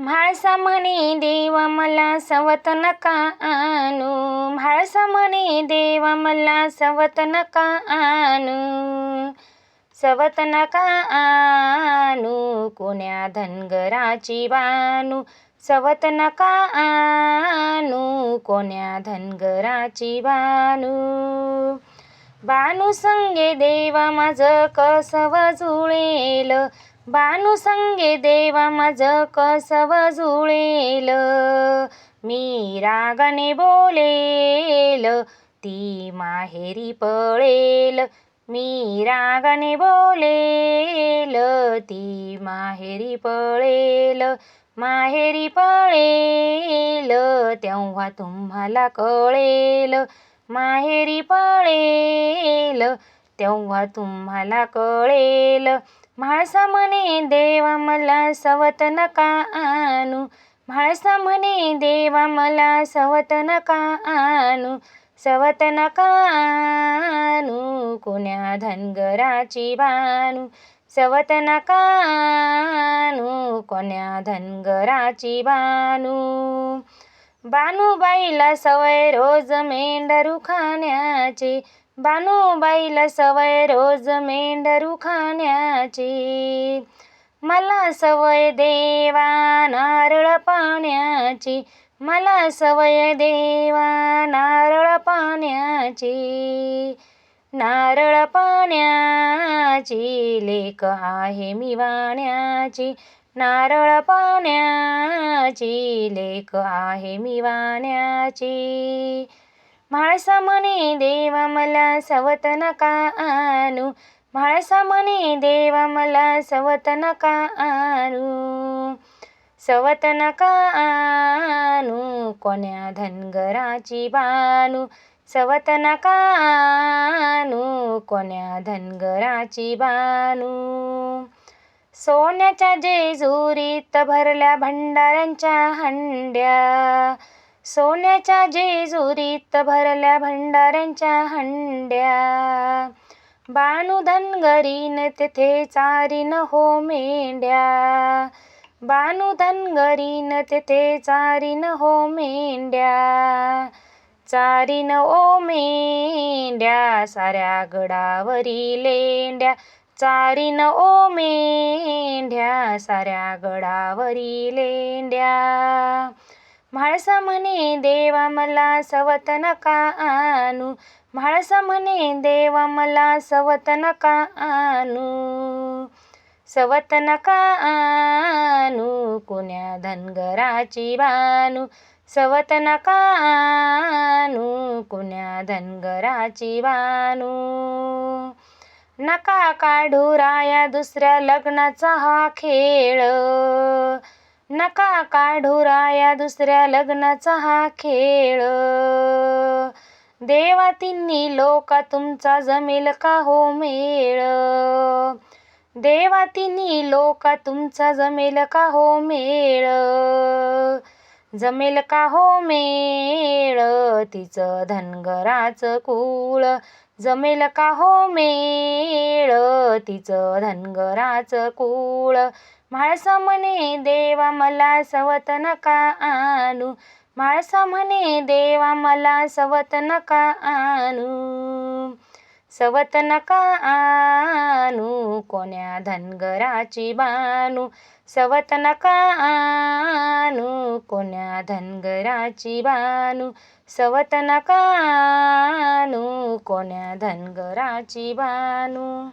म्हाळसा म्हणे देव मला सवत नका आणू. म्हाळसा म्हणे देव मला सवत नका आणू. सवत नका आणू कोण्या धनगराची बानू सवत नका आणू कोण्या धनगराची बानू बानू संगे देवा माझं कसव जुळेल बानुसंगे देवा माझं कसव जुळेल. मी रागाने बोलेल ती माहेरी पळेल. मी रागाने बोलेल ती माहेरी पळेल माहेरी पळेल तेव्हा तुम्हाला कळेल. माहेरी पळेल तेव्हा तुम्हाला कळेल. म्हाळसा म्हणे देवा मला सवत नका आणू. म्हाळसा म्हणे देवा मला सवत नका आणू. सवत नका आणू कोण्या धनगराची बानू सवत नका आणू कोण्या धनगराची बानू बानूबाईला सवय रोज मेंढरू खाण्याची बानूबाईला सवय रोज मेंढरू खाण्याची. मला सवय देवा नारळ पाण्याची. मला सवय देवा नारळ पाण्याची. नारळ पाण्याची लेख आहे मी वाण्याची. नारळ पाण्याची लेख आहे मी वाण्याची. म्हाळसा म्हणे देवा मला सवत नका आणू. म्हाळसा म्हणे देवा मला सवत नका आणू. सवत नका आणू कोण्या धनगराची बानू सवत नका आणू कोण्या धनगराची बानू सोन्याच्या जेजुरीत भरल्या भंडाऱ्यांच्या हंड्या. सोन्याच्या जेजुरीत भरल्या भंडाऱ्यांच्या हंड्या. बानू धनगरीन तेथे चारीन हो मेंढ्या. बानू धनगरीन तेथे चारीन हो मेंढ्या. चारीन ओ मेंढ्या साऱ्या गडावरी लेंड्या चारीन ओ मेंढ्या साऱ्या गडावरी लेंड्या म्हाळसा म्हणे देवा मला सवत नका आणू म्हाळसा म्हणे देवा मला सवत नका आणू सवत नका आणू कोण्या धनगराची बानू सवत नका आणू कोण्या धनगराची बानू नका काढू राया दुसऱ्या लग्नाचा हा खेळ नका काढुरा या दुसऱ्या लग्नाचा हा खेळ. देवा तिन्ही लोका तुमचा जमेल का हो मेळ? देवा तिन्ही लोका तुमचा जमेल का हो मेळ? जमेल का हो मेळ? तिचं धनगराचं कुळ जमेल का हो मेळ? तिचं धनगराचं कुळ. म्हाळसा म्हणे देवा मला सवत नका आणू. म्हाळसा म्हणे देवा मला सवत नका आणू. सवत नका आणू कोण्या धनगराची बानू सवत नका आणू कोण्या धनगराची बानू सवत नका आणू कोण्या धनगराची बानू